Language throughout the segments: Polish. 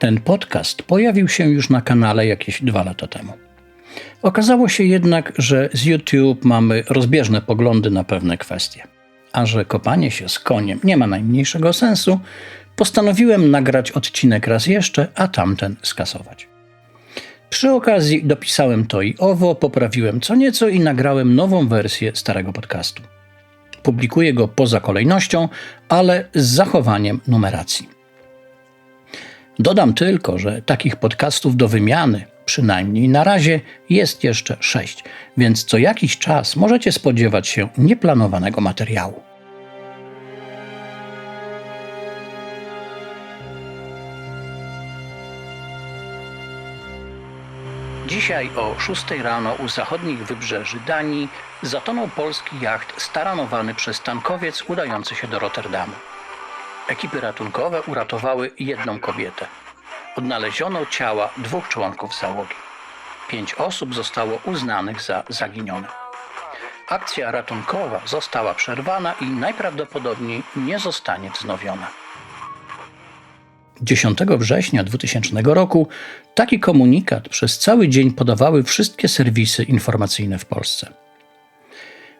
Ten podcast pojawił się już na kanale jakieś dwa lata temu. Okazało się jednak, że z YouTube mamy rozbieżne poglądy na pewne kwestie. A że kopanie się z koniem nie ma najmniejszego sensu, postanowiłem nagrać odcinek raz jeszcze, a tamten skasować. Przy okazji dopisałem to i owo, poprawiłem co nieco i nagrałem nową wersję starego podcastu. Publikuję go poza kolejnością, ale z zachowaniem numeracji. Dodam tylko, że takich podcastów do wymiany, przynajmniej na razie, jest jeszcze sześć, więc co jakiś czas możecie spodziewać się nieplanowanego materiału. Dzisiaj o 6 rano u zachodnich wybrzeży Danii zatonął polski jacht staranowany przez tankowiec udający się do Rotterdamu. Ekipy ratunkowe uratowały jedną kobietę. Odnaleziono ciała dwóch członków załogi. Pięć osób zostało uznanych za zaginione. Akcja ratunkowa została przerwana i najprawdopodobniej nie zostanie wznowiona. 10 września 2000 roku taki komunikat przez cały dzień podawały wszystkie serwisy informacyjne w Polsce.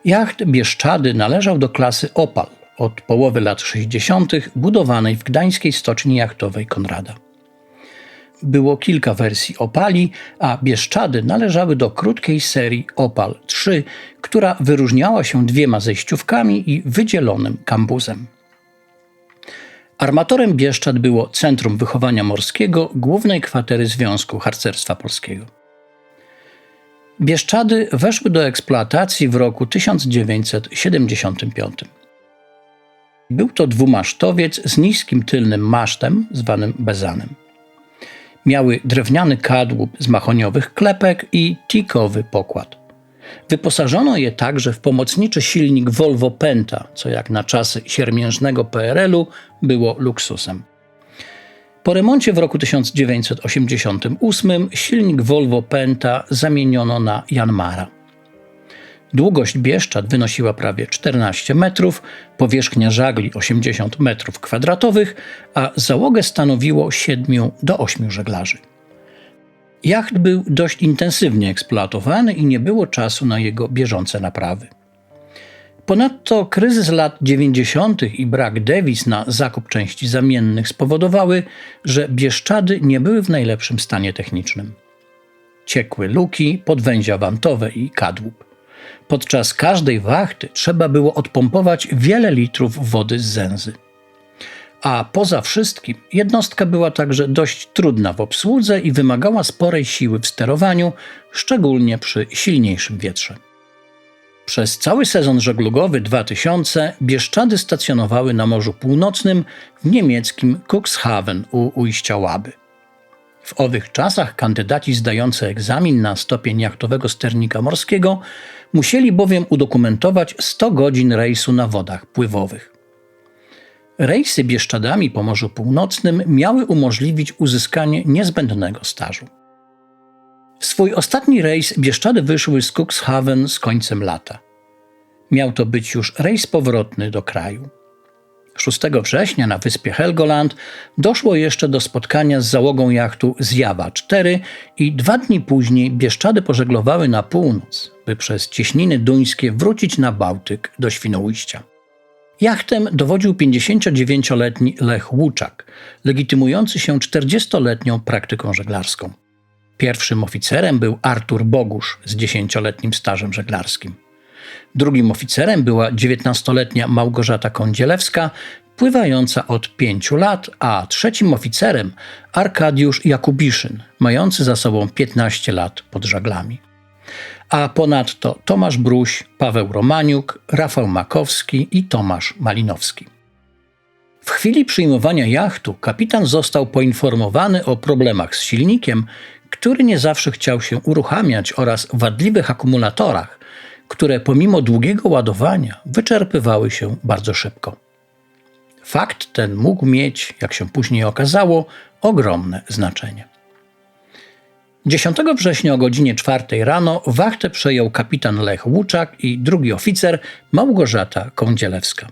Jacht Bieszczady należał do klasy Opal, od połowy lat 60. budowanej w gdańskiej stoczni jachtowej Konrada. Było kilka wersji Opali, a Bieszczady należały do krótkiej serii Opal 3, która wyróżniała się dwiema zejściówkami i wydzielonym kambuzem. Armatorem Bieszczad było Centrum Wychowania Morskiego głównej kwatery Związku Harcerstwa Polskiego. Bieszczady weszły do eksploatacji w roku 1975. Był to dwumasztowiec z niskim tylnym masztem, zwanym bezanem. Miały drewniany kadłub z mahoniowych klepek i tikowy pokład. Wyposażono je także w pomocniczy silnik Volvo Penta, co jak na czasy siermiężnego PRL-u było luksusem. Po remoncie w roku 1988 silnik Volvo Penta zamieniono na Janmara. Długość Bieszczad wynosiła prawie 14 metrów, powierzchnia żagli 80 metrów kwadratowych, a załogę stanowiło 7 do 8 żeglarzy. Jacht był dość intensywnie eksploatowany i nie było czasu na jego bieżące naprawy. Ponadto kryzys lat 90. i brak dewiz na zakup części zamiennych spowodowały, że Bieszczady nie były w najlepszym stanie technicznym. Ciekły luki, podwęzia wantowe i kadłub. Podczas każdej wachty trzeba było odpompować wiele litrów wody z zęzy. A poza wszystkim jednostka była także dość trudna w obsłudze i wymagała sporej siły w sterowaniu, szczególnie przy silniejszym wietrze. Przez cały sezon żeglugowy 2000 Bieszczady stacjonowały na Morzu Północnym w niemieckim Cuxhaven u ujścia Łaby. W owych czasach kandydaci zdający egzamin na stopień jachtowego sternika morskiego musieli bowiem udokumentować 100 godzin rejsu na wodach pływowych. Rejsy Bieszczadami po Morzu Północnym miały umożliwić uzyskanie niezbędnego stażu. W swój ostatni rejs Bieszczady wyszły z Cuxhaven z końcem lata. Miał to być już rejs powrotny do kraju. 6 września na wyspie Helgoland doszło jeszcze do spotkania z załogą jachtu Zjawa 4 i dwa dni później Bieszczady pożeglowały na północ, by przez cieśniny duńskie wrócić na Bałtyk do Świnoujścia. Jachtem dowodził 59-letni Lech Łuczak, legitymujący się 40-letnią praktyką żeglarską. Pierwszym oficerem był Artur Bogusz z 10-letnim stażem żeglarskim. Drugim oficerem była 19-letnia Małgorzata Kądzielewska, pływająca od 5 lat, a trzecim oficerem Arkadiusz Jakubiszyn, mający za sobą 15 lat pod żaglami a ponadto Tomasz Bruś, Paweł Romaniuk, Rafał Makowski i Tomasz Malinowski. W chwili przyjmowania jachtu kapitan został poinformowany o problemach z silnikiem, który nie zawsze chciał się uruchamiać oraz wadliwych akumulatorach, które pomimo długiego ładowania wyczerpywały się bardzo szybko. Fakt ten mógł mieć, jak się później okazało, ogromne znaczenie. 10 września o godzinie 4 rano wachtę przejął kapitan Lech Łuczak i drugi oficer Małgorzata Kądzielewska.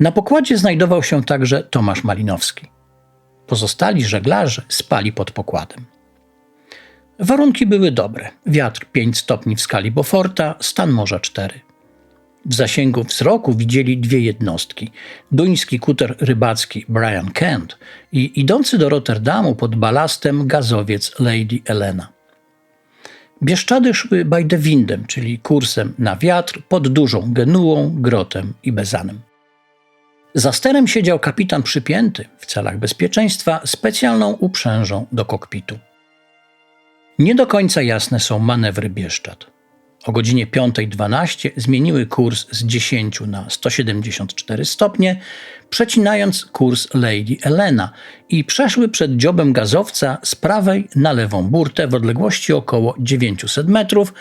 Na pokładzie znajdował się także Tomasz Malinowski. Pozostali żeglarze spali pod pokładem. Warunki były dobre. Wiatr 5 stopni w skali Beauforta, stan morza 4. W zasięgu wzroku widzieli dwie jednostki: duński kuter rybacki Brian Kent i idący do Rotterdamu pod balastem gazowiec Lady Elena. Bieszczady szły bajdewindem, czyli kursem na wiatr pod dużą Genuą, Grotem i Bezanem. Za sterem siedział kapitan przypięty w celach bezpieczeństwa specjalną uprzężą do kokpitu. Nie do końca jasne są manewry Bieszczad. O godzinie 5.12 zmieniły kurs z 10 na 174 stopnie, przecinając kurs Lady Elena i przeszły przed dziobem gazowca z prawej na lewą burtę w odległości około 900 metrów,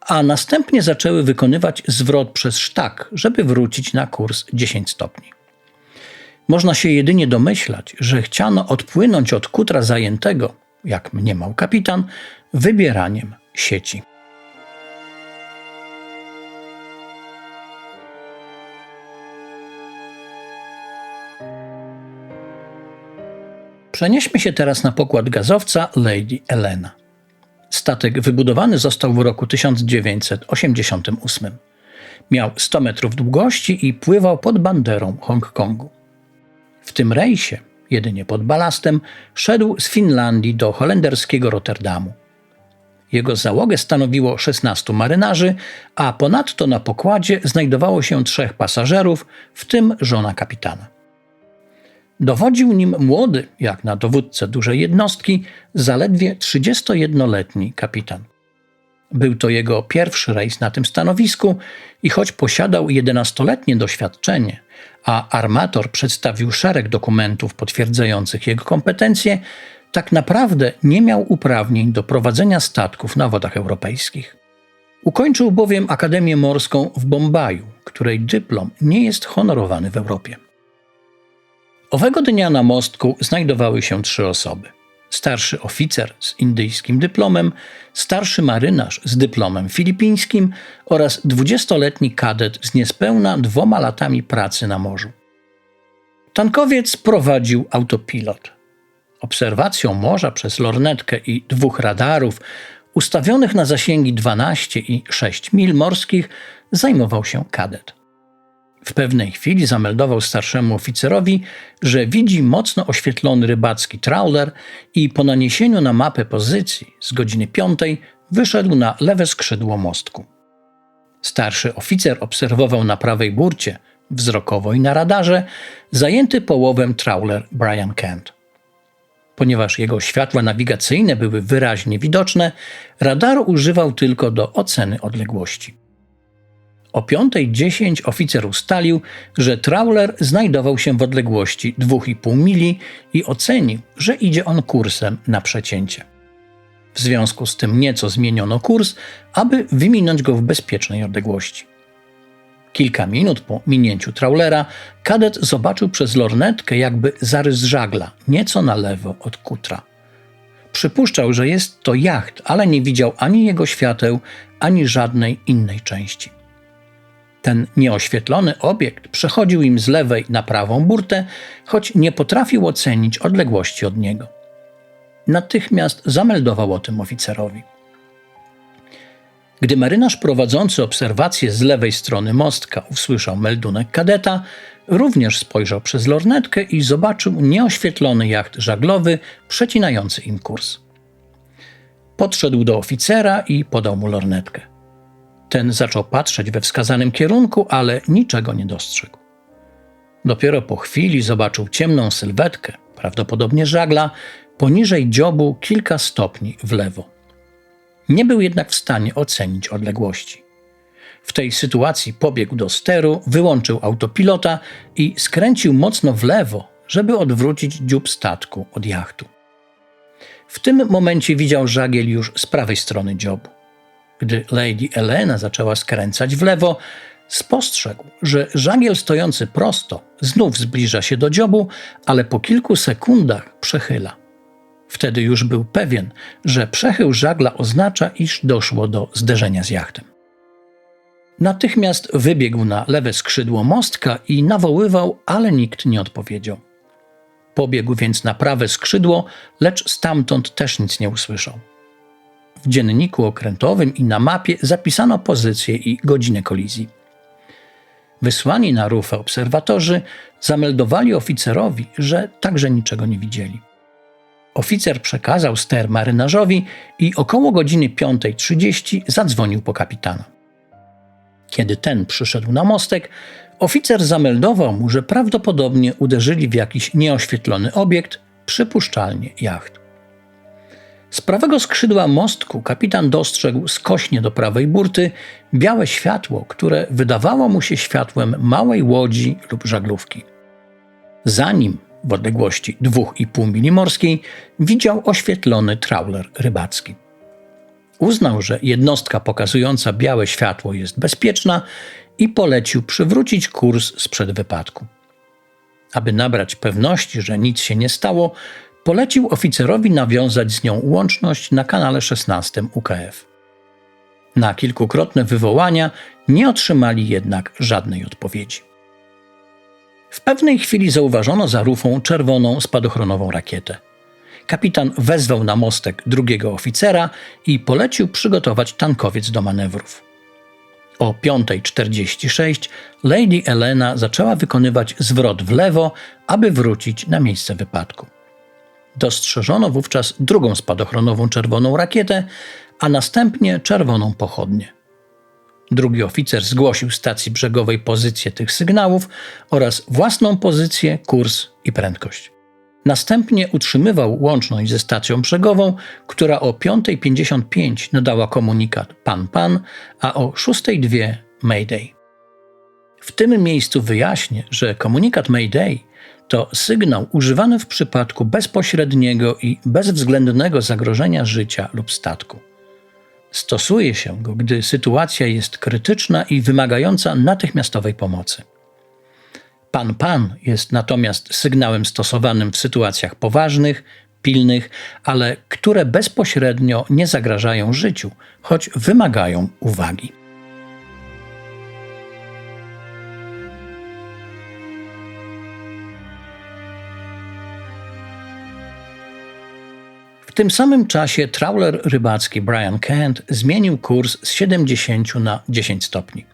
a następnie zaczęły wykonywać zwrot przez sztak, żeby wrócić na kurs 10 stopni. Można się jedynie domyślać, że chciano odpłynąć od kutra zajętego, jak mniemał kapitan, wybieraniem sieci. Przenieśmy się teraz na pokład gazowca Lady Elena. Statek wybudowany został w roku 1988. Miał 100 metrów długości i pływał pod banderą Hongkongu. W tym rejsie, jedynie pod balastem, szedł z Finlandii do holenderskiego Rotterdamu. Jego załogę stanowiło 16 marynarzy, a ponadto na pokładzie znajdowało się trzech pasażerów, w tym żona kapitana. Dowodził nim młody, jak na dowódcę dużej jednostki, zaledwie 31-letni kapitan. Był to jego pierwszy rejs na tym stanowisku i choć posiadał 11-letnie doświadczenie, a armator przedstawił szereg dokumentów potwierdzających jego kompetencje, tak naprawdę nie miał uprawnień do prowadzenia statków na wodach europejskich. Ukończył bowiem Akademię Morską w Bombaju, której dyplom nie jest honorowany w Europie. Owego dnia na mostku znajdowały się trzy osoby. Starszy oficer z indyjskim dyplomem, starszy marynarz z dyplomem filipińskim oraz dwudziestoletni kadet z niespełna dwoma latami pracy na morzu. Tankowiec prowadził autopilot. Obserwacją morza przez lornetkę i dwóch radarów ustawionych na zasięgi 12 i 6 mil morskich zajmował się kadet. W pewnej chwili zameldował starszemu oficerowi, że widzi mocno oświetlony rybacki trawler i po naniesieniu na mapę pozycji z godziny piątej wyszedł na lewe skrzydło mostku. Starszy oficer obserwował na prawej burcie, wzrokowo i na radarze, zajęty połowem trawler Brian Kent. Ponieważ jego światła nawigacyjne były wyraźnie widoczne, radaru używał tylko do oceny odległości. O 5.10 oficer ustalił, że trawler znajdował się w odległości 2,5 mili i ocenił, że idzie on kursem na przecięcie. W związku z tym nieco zmieniono kurs, aby wyminąć go w bezpiecznej odległości. Kilka minut po minięciu trawlera kadet zobaczył przez lornetkę jakby zarys żagla, nieco na lewo od kutra. Przypuszczał, że jest to jacht, ale nie widział ani jego świateł, ani żadnej innej części. Ten nieoświetlony obiekt przechodził im z lewej na prawą burtę, choć nie potrafił ocenić odległości od niego. Natychmiast zameldował o tym oficerowi. Gdy marynarz prowadzący obserwację z lewej strony mostka usłyszał meldunek kadeta, również spojrzał przez lornetkę i zobaczył nieoświetlony jacht żaglowy przecinający im kurs. Podszedł do oficera i podał mu lornetkę. Ten zaczął patrzeć we wskazanym kierunku, ale niczego nie dostrzegł. Dopiero po chwili zobaczył ciemną sylwetkę, prawdopodobnie żagla, poniżej dziobu kilka stopni w lewo. Nie był jednak w stanie ocenić odległości. W tej sytuacji pobiegł do steru, wyłączył autopilota i skręcił mocno w lewo, żeby odwrócić dziób statku od jachtu. W tym momencie widział żagiel już z prawej strony dziobu. Gdy Lady Elena zaczęła skręcać w lewo, spostrzegł, że żagiel stojący prosto znów zbliża się do dziobu, ale po kilku sekundach przechyla. Wtedy już był pewien, że przechył żagla oznacza, iż doszło do zderzenia z jachtem. Natychmiast wybiegł na lewe skrzydło mostka i nawoływał, ale nikt nie odpowiedział. Pobiegł więc na prawe skrzydło, lecz stamtąd też nic nie usłyszał. W dzienniku okrętowym i na mapie zapisano pozycję i godzinę kolizji. Wysłani na rufę obserwatorzy zameldowali oficerowi, że także niczego nie widzieli. Oficer przekazał ster marynarzowi i około godziny 5.30 zadzwonił po kapitana. Kiedy ten przyszedł na mostek, oficer zameldował mu, że prawdopodobnie uderzyli w jakiś nieoświetlony obiekt, przypuszczalnie jacht. Z prawego skrzydła mostku kapitan dostrzegł skośnie do prawej burty białe światło, które wydawało mu się światłem małej łodzi lub żaglówki. Za nim, w odległości 2,5 mili morskiej, widział oświetlony trawler rybacki. Uznał, że jednostka pokazująca białe światło jest bezpieczna i polecił przywrócić kurs sprzed wypadku. Aby nabrać pewności, że nic się nie stało, polecił oficerowi nawiązać z nią łączność na kanale 16 UKF. Na kilkukrotne wywołania nie otrzymali jednak żadnej odpowiedzi. W pewnej chwili zauważono za rufą czerwoną spadochronową rakietę. Kapitan wezwał na mostek drugiego oficera i polecił przygotować tankowiec do manewrów. O 5.46 Lady Elena zaczęła wykonywać zwrot w lewo, aby wrócić na miejsce wypadku. Dostrzeżono wówczas drugą spadochronową czerwoną rakietę, a następnie czerwoną pochodnię. Drugi oficer zgłosił stacji brzegowej pozycję tych sygnałów oraz własną pozycję, kurs i prędkość. Następnie utrzymywał łączność ze stacją brzegową, która o 5.55 nadała komunikat Pan Pan, a o 6.02 Mayday. W tym miejscu wyjaśnię, że komunikat Mayday to sygnał używany w przypadku bezpośredniego i bezwzględnego zagrożenia życia lub statku. Stosuje się go, gdy sytuacja jest krytyczna i wymagająca natychmiastowej pomocy. Pan pan jest natomiast sygnałem stosowanym w sytuacjach poważnych, pilnych, ale które bezpośrednio nie zagrażają życiu, choć wymagają uwagi. Tym samym czasie trawler rybacki Brian Kent zmienił kurs z 70 na 10 stopni.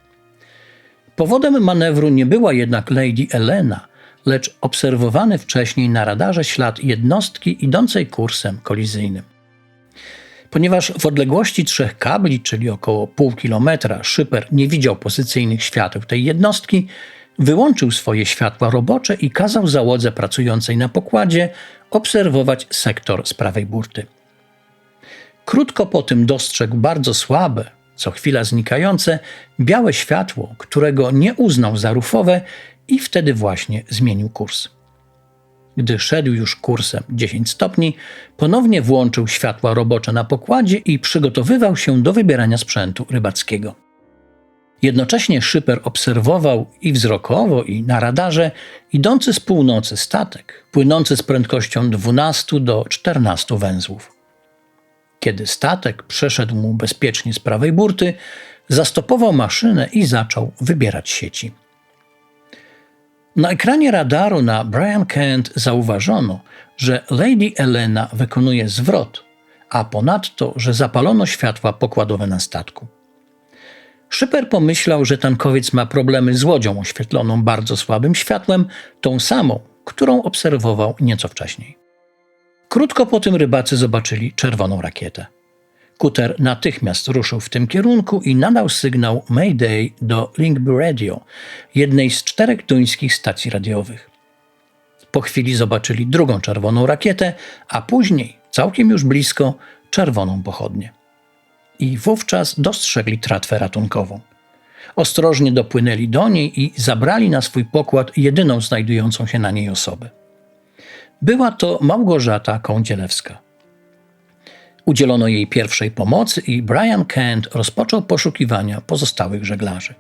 Powodem manewru nie była jednak Lady Elena, lecz obserwowany wcześniej na radarze ślad jednostki idącej kursem kolizyjnym. Ponieważ w odległości trzech kabli, czyli około pół kilometra, szyper nie widział pozycyjnych świateł tej jednostki, wyłączył swoje światła robocze i kazał załodze pracującej na pokładzie obserwować sektor z prawej burty. Krótko po tym dostrzegł bardzo słabe, co chwila znikające, białe światło, którego nie uznał za rufowe i wtedy właśnie zmienił kurs. Gdy szedł już kursem 10 stopni, ponownie włączył światła robocze na pokładzie i przygotowywał się do wybierania sprzętu rybackiego. Jednocześnie szyper obserwował i wzrokowo, i na radarze idący z północy statek, płynący z prędkością 12 do 14 węzłów. Kiedy statek przeszedł mu bezpiecznie z prawej burty, zastopował maszynę i zaczął wybierać sieci. Na ekranie radaru na Brian Kent zauważono, że Lady Elena wykonuje zwrot, a ponadto, że zapalono światła pokładowe na statku. Szyper pomyślał, że tankowiec ma problemy z łodzią oświetloną bardzo słabym światłem, tą samą, którą obserwował nieco wcześniej. Krótko po tym rybacy zobaczyli czerwoną rakietę. Kuter natychmiast ruszył w tym kierunku i nadał sygnał Mayday do Lingby Radio, jednej z czterech duńskich stacji radiowych. Po chwili zobaczyli drugą czerwoną rakietę, a później, całkiem już blisko, czerwoną pochodnię. I wówczas dostrzegli tratwę ratunkową. Ostrożnie dopłynęli do niej i zabrali na swój pokład jedyną znajdującą się na niej osobę. Była to Małgorzata Kądzielewska. Udzielono jej pierwszej pomocy i Brian Kent rozpoczął poszukiwania pozostałych żeglarzy.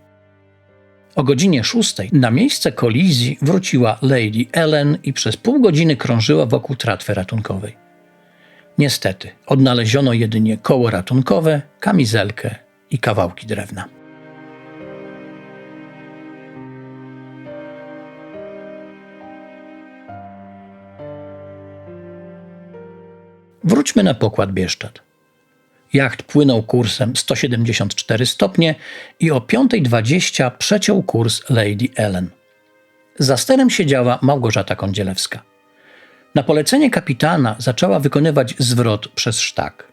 O godzinie szóstej na miejsce kolizji wróciła Lady Ellen i przez pół godziny krążyła wokół tratwy ratunkowej. Niestety, odnaleziono jedynie koło ratunkowe, kamizelkę i kawałki drewna. Wróćmy na pokład Bieszczad. Jacht płynął kursem 174 stopnie i o 5.20 przeciął kurs Lady Ellen. Za sterem siedziała Małgorzata Kądzielewska. Na polecenie kapitana zaczęła wykonywać zwrot przez sztak.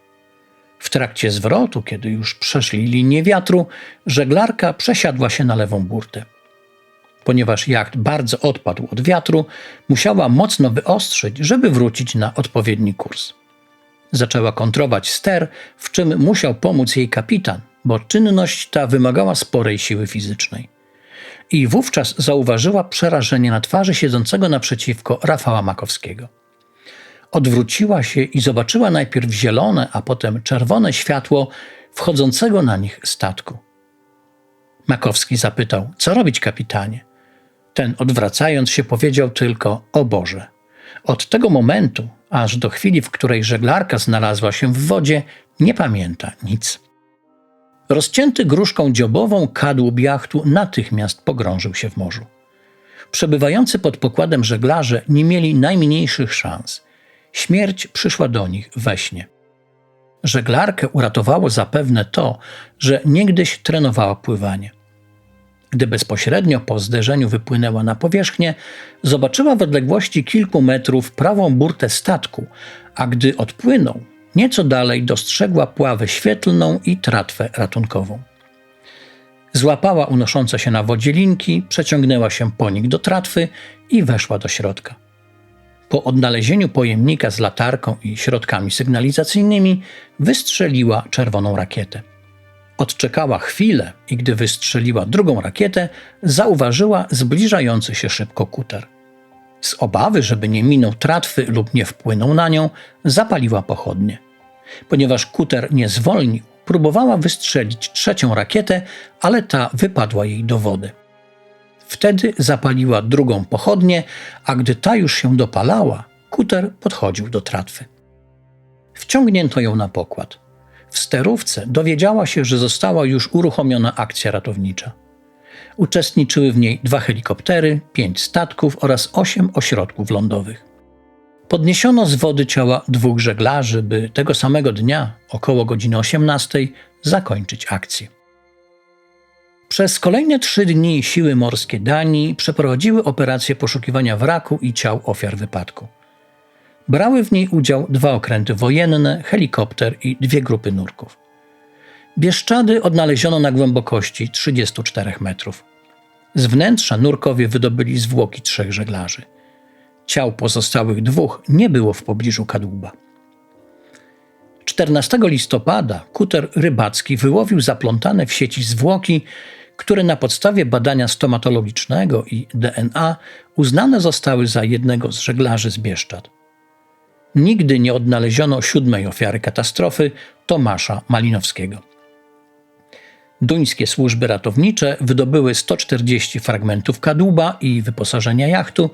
W trakcie zwrotu, kiedy już przeszli linię wiatru, żeglarka przesiadła się na lewą burtę. Ponieważ jacht bardzo odpadł od wiatru, musiała mocno wyostrzyć, żeby wrócić na odpowiedni kurs. Zaczęła kontrować ster, w czym musiał pomóc jej kapitan, bo czynność ta wymagała sporej siły fizycznej. I wówczas zauważyła przerażenie na twarzy siedzącego naprzeciwko Rafała Makowskiego. Odwróciła się i zobaczyła najpierw zielone, a potem czerwone światło wchodzącego na nich statku. Makowski zapytał: Co robić, kapitanie? Ten, odwracając się, powiedział tylko: O Boże. Od tego momentu, aż do chwili, w której żeglarka znalazła się w wodzie, nie pamięta nic. Rozcięty gruszką dziobową kadłub jachtu natychmiast pogrążył się w morzu. Przebywający pod pokładem żeglarze nie mieli najmniejszych szans. Śmierć przyszła do nich we śnie. Żeglarkę uratowało zapewne to, że niegdyś trenowała pływanie. Gdy bezpośrednio po zderzeniu wypłynęła na powierzchnię, zobaczyła w odległości kilku metrów prawą burtę statku, a gdy odpłynął, nieco dalej dostrzegła pławę świetlną i tratwę ratunkową. Złapała unoszące się na wodzie linki, przeciągnęła się po nich do tratwy i weszła do środka. Po odnalezieniu pojemnika z latarką i środkami sygnalizacyjnymi wystrzeliła czerwoną rakietę. Odczekała chwilę i gdy wystrzeliła drugą rakietę, zauważyła zbliżający się szybko kuter. Z obawy, żeby nie minął tratwy lub nie wpłynął na nią, zapaliła pochodnie. Ponieważ kuter nie zwolnił, próbowała wystrzelić trzecią rakietę, ale ta wypadła jej do wody. Wtedy zapaliła drugą pochodnię, a gdy ta już się dopalała, kuter podchodził do tratwy. Wciągnięto ją na pokład. W sterówce dowiedziała się, że została już uruchomiona akcja ratownicza. Uczestniczyły w niej dwa helikoptery, pięć statków oraz osiem ośrodków lądowych. Podniesiono z wody ciała dwóch żeglarzy, by tego samego dnia, około godziny 18, zakończyć akcję. Przez kolejne trzy dni siły morskie Danii przeprowadziły operację poszukiwania wraku i ciał ofiar wypadku. Brały w niej udział dwa okręty wojenne, helikopter i dwie grupy nurków. Bieszczady odnaleziono na głębokości 34 metrów. Z wnętrza nurkowie wydobyli zwłoki trzech żeglarzy. Ciał pozostałych dwóch nie było w pobliżu kadłuba. 14 listopada kuter rybacki wyłowił zaplątane w sieci zwłoki, które na podstawie badania stomatologicznego i DNA uznane zostały za jednego z żeglarzy z Bieszczad. Nigdy nie odnaleziono siódmej ofiary katastrofy Tomasza Malinowskiego. Duńskie służby ratownicze wydobyły 140 fragmentów kadłuba i wyposażenia jachtu,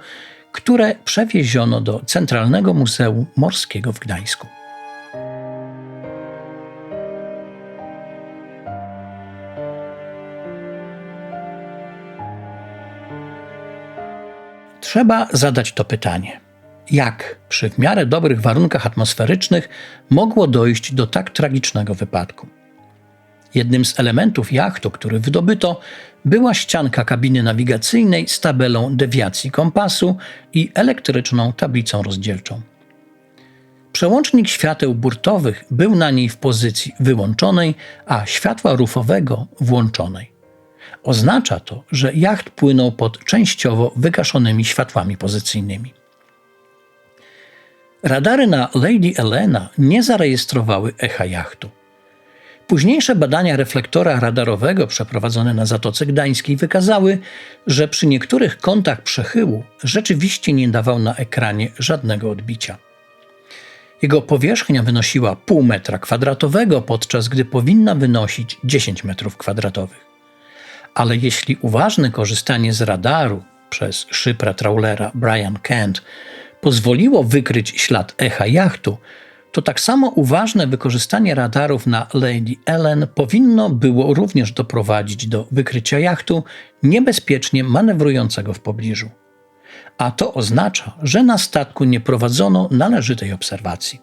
które przewieziono do Centralnego Muzeum Morskiego w Gdańsku. Trzeba zadać to pytanie. Jak przy w miarę dobrych warunkach atmosferycznych mogło dojść do tak tragicznego wypadku? Jednym z elementów jachtu, który wydobyto, była ścianka kabiny nawigacyjnej z tabelą dewiacji kompasu i elektryczną tablicą rozdzielczą. Przełącznik świateł burtowych był na niej w pozycji wyłączonej, a światła rufowego włączonej. Oznacza to, że jacht płynął pod częściowo wygaszonymi światłami pozycyjnymi. Radary na Lady Elena nie zarejestrowały echa jachtu. Późniejsze badania reflektora radarowego przeprowadzone na Zatoce Gdańskiej wykazały, że przy niektórych kątach przechyłu rzeczywiście nie dawał na ekranie żadnego odbicia. Jego powierzchnia wynosiła pół metra kwadratowego, podczas gdy powinna wynosić 10 metrów kwadratowych. Ale jeśli uważne korzystanie z radaru przez szypra trawlera Brian Kent pozwoliło wykryć ślad echa jachtu, to tak samo uważne wykorzystanie radarów na Lady Ellen powinno było również doprowadzić do wykrycia jachtu niebezpiecznie manewrującego w pobliżu. A to oznacza, że na statku nie prowadzono należytej obserwacji.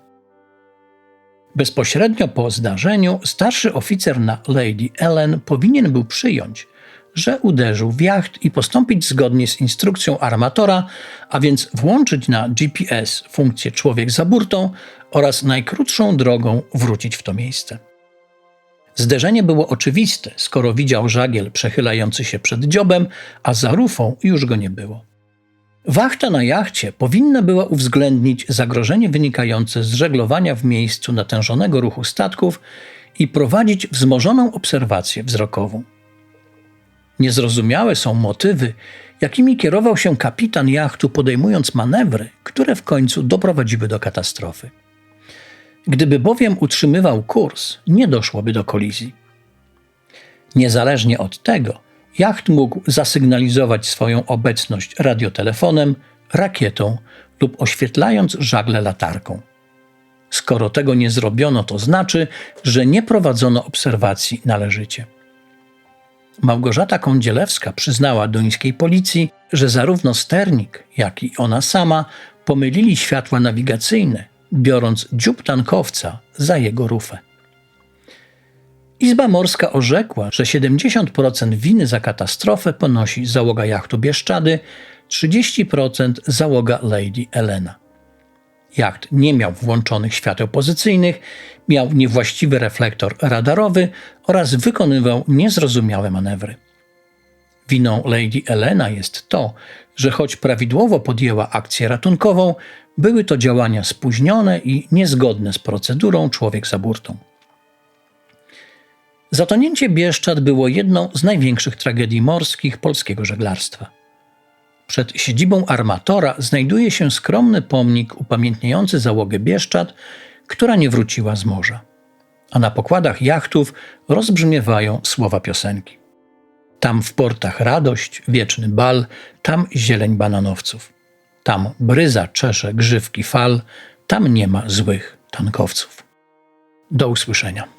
Bezpośrednio po zdarzeniu starszy oficer na Lady Ellen powinien był przyjąć, że uderzył w jacht i postąpić zgodnie z instrukcją armatora, a więc włączyć na GPS funkcję człowiek za burtą oraz najkrótszą drogą wrócić w to miejsce. Zderzenie było oczywiste, skoro widział żagiel przechylający się przed dziobem, a za rufą już go nie było. Wachta na jachcie powinna była uwzględnić zagrożenie wynikające z żeglowania w miejscu natężonego ruchu statków i prowadzić wzmożoną obserwację wzrokową. Niezrozumiałe są motywy, jakimi kierował się kapitan jachtu, podejmując manewry, które w końcu doprowadziły do katastrofy. Gdyby bowiem utrzymywał kurs, nie doszłoby do kolizji. Niezależnie od tego, jacht mógł zasygnalizować swoją obecność radiotelefonem, rakietą lub oświetlając żagle latarką. Skoro tego nie zrobiono, to znaczy, że nie prowadzono obserwacji należycie. Małgorzata Kądzielewska przyznała duńskiej policji, że zarówno sternik, jak i ona sama pomylili światła nawigacyjne, biorąc dziób tankowca za jego rufę. Izba Morska orzekła, że 70% winy za katastrofę ponosi załoga jachtu Bieszczady, 30% załoga Lady Elena. Jacht nie miał włączonych świateł pozycyjnych, miał niewłaściwy reflektor radarowy oraz wykonywał niezrozumiałe manewry. Winą Lady Elena jest to, że choć prawidłowo podjęła akcję ratunkową, były to działania spóźnione i niezgodne z procedurą człowiek za burtą. Zatonięcie Bieszczad było jedną z największych tragedii morskich polskiego żeglarstwa. Przed siedzibą armatora znajduje się skromny pomnik upamiętniający załogę Bieszczad, która nie wróciła z morza. A na pokładach jachtów rozbrzmiewają słowa piosenki. Tam w portach radość, wieczny bal, tam zieleń bananowców. Tam bryza czesze grzywki fal, tam nie ma złych tankowców. Do usłyszenia.